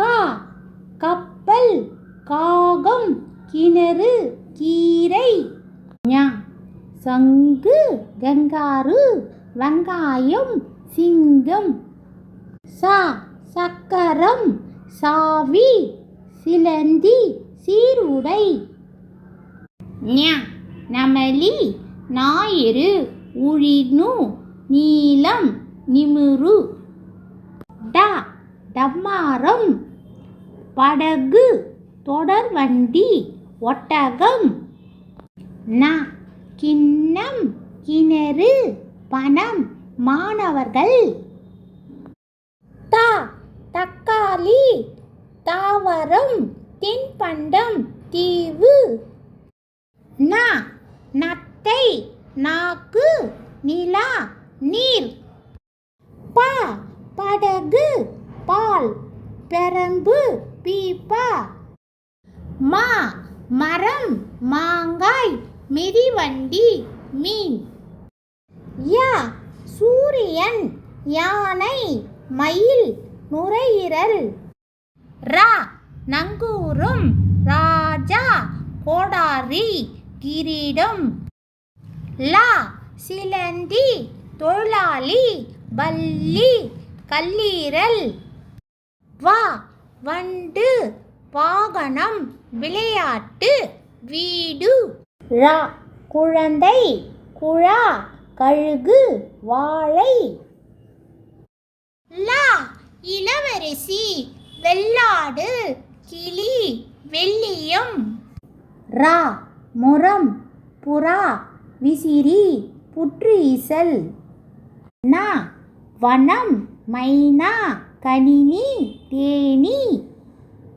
கா கப்பல் காகம் கிணறு கீரை. ஞா சங்கு கங்காரு வெங்காயம் சிங்கம். சா சக்கரம் சாவி சிலந்தி சீருடை. ஞா நமலி ஞாயிறு உழினு நீலம் நிமிரு. டா டம்மாரம் படகு தொடர்வண்டி ஒட்டகம். ந கிண்ணம் கிணறு பணம் மாணவர்கள். தா தக்காளி தாவரம் தின்பண்டம் தீவு. ந நத்தை நாக்கு நிலா நீர் ப படகு பால். பெரம்பு பீப்பா. மா மரம் மாங்காய் மிதிவண்டி மீன். யா சூரியன் யானை மயில் நுரையீரல். ரா நங்கூரும் ராஜா கோடாரி கிரீடம். லா சிலந்தி தொழிலாளி பல்லி கல்லீரல். வா வண்டு வாகனம் விளையாட்டு வீடு. ரா குழந்தை குழா கழுகு வாழை. லா இளவரசி வெள்ளாடு கிளி வெள்ளியம். ரா முரம் புறா விசிறி புற்று ஈசல் நா வனம் மைனா. கணினி தேனி.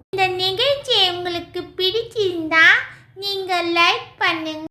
இந்த நிகழ்ச்சி உங்களுக்கு பிடிச்சிருந்தா நீங்கள் லைக் பண்ணுங்க.